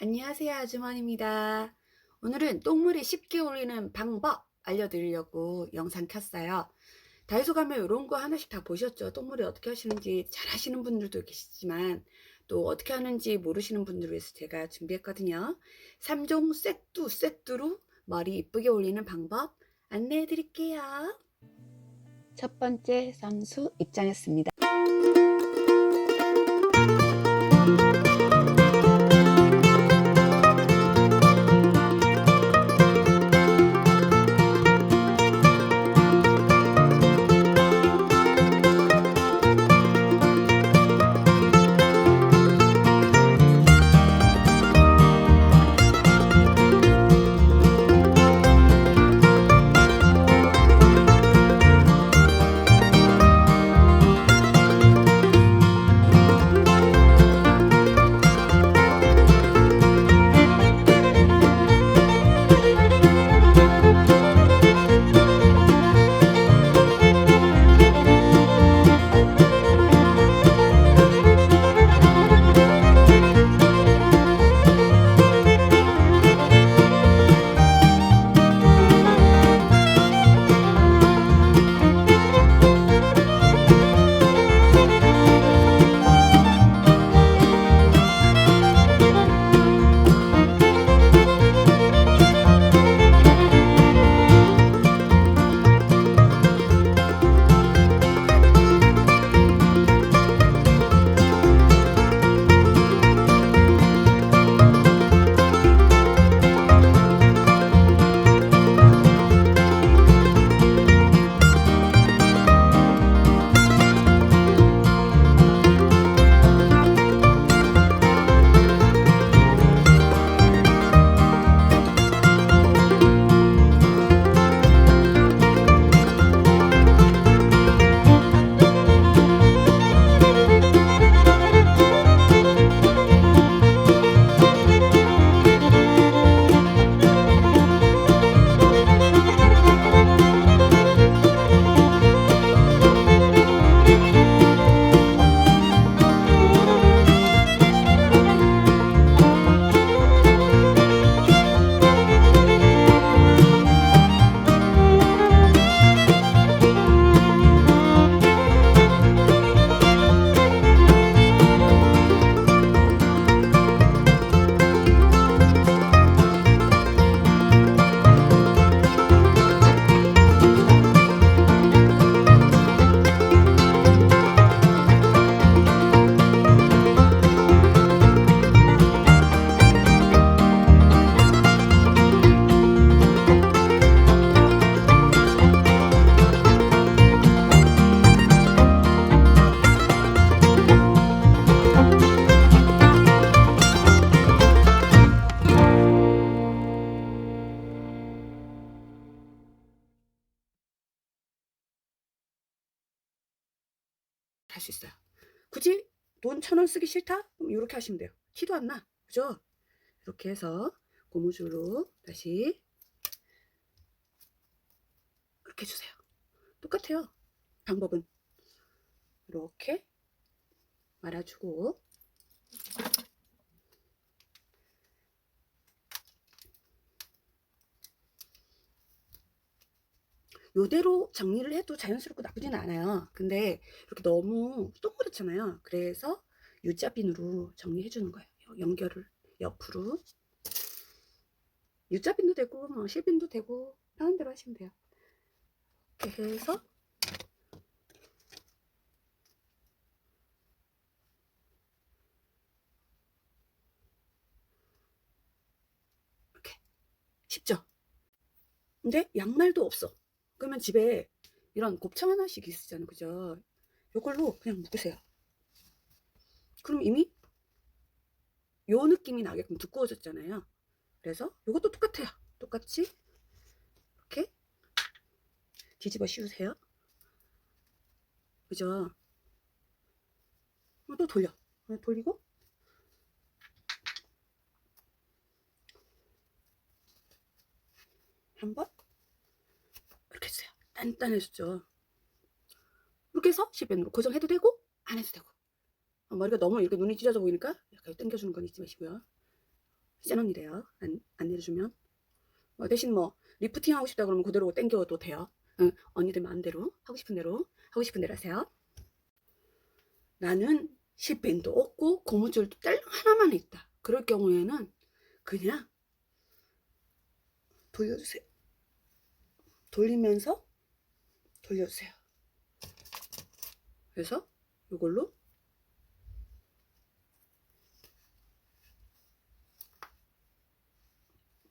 안녕하세요 아주머니입니다. 오늘은 똥물에 쉽게 올리는 방법 알려드리려고 영상 켰어요. 다이소 가면 이런 거 하나씩 다 보셨죠? 똥물에 어떻게 하시는지 잘 하시는 분들도 계시지만 또 어떻게 하는지 모르시는 분들을 위해서 제가 준비했거든요. 3종 세트 세트로 머리 이쁘게 올리는 방법 안내해 드릴게요. 첫 번째 선수 입장했습니다. 할 수 있어요. 굳이 돈 천 원 쓰기 싫다? 그럼 이렇게 하시면 돼요. 티도 안 나. 그죠? 이렇게 해서 고무줄로 다시 이렇게 해주세요. 똑같아요. 방법은 이렇게 말아주고 요대로 정리를 해도 자연스럽고 나쁘지는 않아요. 근데 이렇게 너무 동그랗잖아요. 그래서 U자빈으로 정리해 주는 거예요. 연결을 옆으로. U자빈도 되고 뭐 실빈도 되고 편한 대로 하시면 돼요. 이렇게 해서 쉽죠? 근데 양말도 없어. 그러면 집에 이런 곱창 하나씩 있으잖아요. 그죠? 이걸로 그냥 묶으세요. 그럼 이미 요 느낌이 나게끔 두꺼워졌잖아요. 그래서 이것도 똑같아요. 똑같이 이렇게 뒤집어 씌우세요. 그죠? 어, 또 돌려. 어, 돌리고 한번 이렇게 해주세요. 단단해졌죠. 이렇게 해서 실벤으로 고정해도 되고 안 해도 되고 어, 머리가 너무 이렇게 눈이 찢어져 보이니까 약간 당겨주는 건 잊지 마시고요. 센 언니래요. 안, 안 내려주면. 뭐 대신 뭐 리프팅 하고 싶다 그러면 그대로 땡겨도 돼요. 응, 언니들 마음대로 하고 싶은 대로 하고 싶은 대로 하세요. 나는 실밴도 없고 고무줄도 딸랑 하나만 있다. 그럴 경우에는 그냥 돌려주세요. 돌리면서 돌려주세요. 그래서 이걸로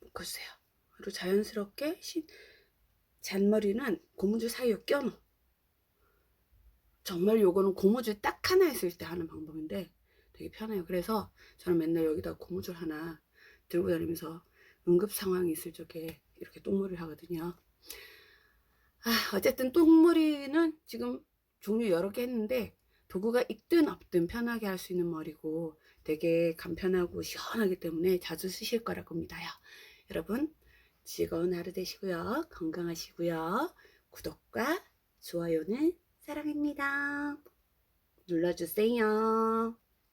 묶어주세요. 그리고 자연스럽게 신, 잔머리는 고무줄 사이에 껴넣어. 정말 요거는 고무줄 딱 하나 있을 때 하는 방법인데 되게 편해요. 그래서 저는 맨날 여기다 고무줄 하나 들고 다니면서 응급 상황이 있을 적에 이렇게 똥머리를 하거든요. 아, 어쨌든 똥머리는 지금 종류 여러 개 했는데 도구가 있든 없든 편하게 할 수 있는 머리고 되게 간편하고 시원하기 때문에 자주 쓰실 거라고 믿어요. 여러분 즐거운 하루 되시고요. 건강하시고요. 구독과 좋아요는 사랑입니다. 눌러주세요.